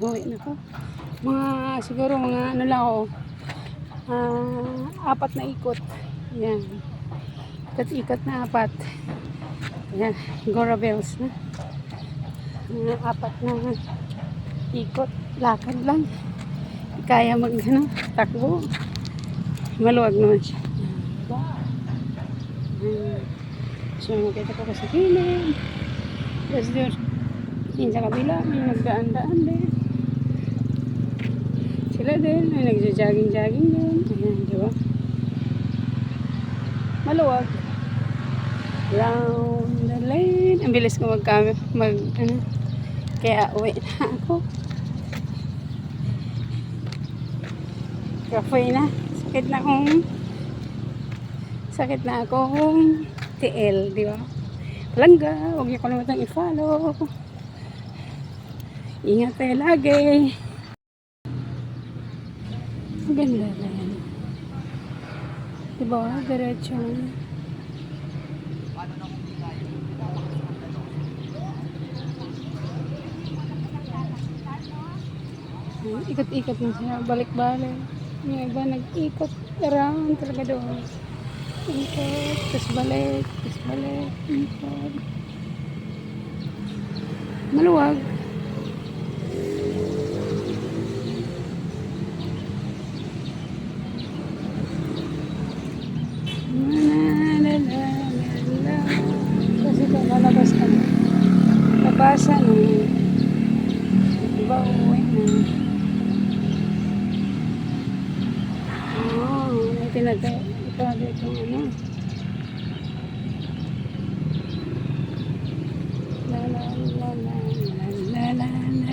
Uwi na ko. Mga, siguro mga ano lang ako. ah, apat na ikot. Yan. Ikot-ikot na apat. Yan. Gora Bells na. Mga apat na ikot. Lakad lang. Kaya mag, ano, takbo. Maluwag naman siya. Yan. So, makita ko pa sa kilid. Tapos doon, sa kabila, may nagdaan-daan din. Sila din, may nagja-jogging-jogging din. Ayan, di ba? Maluwag. Round the lane. Ang bilis ko mag, mag ano, kaya uwi na ako. Kapoy na. Sakit na akong sakit na akong TL, di ba? Palangga, huwag niyo kalimutang i-follow. Ingat tayo lagi. Maganda na yan. Diba? Diretso. Ayun, Ikot-ikot na siya. Balik-balik. Yung iba nag-ikot around talaga doon. Ikot, tapos balik, tapos balik, ikot. Maluwag. Kasi yung pinagawa itong ano. La la la la la la la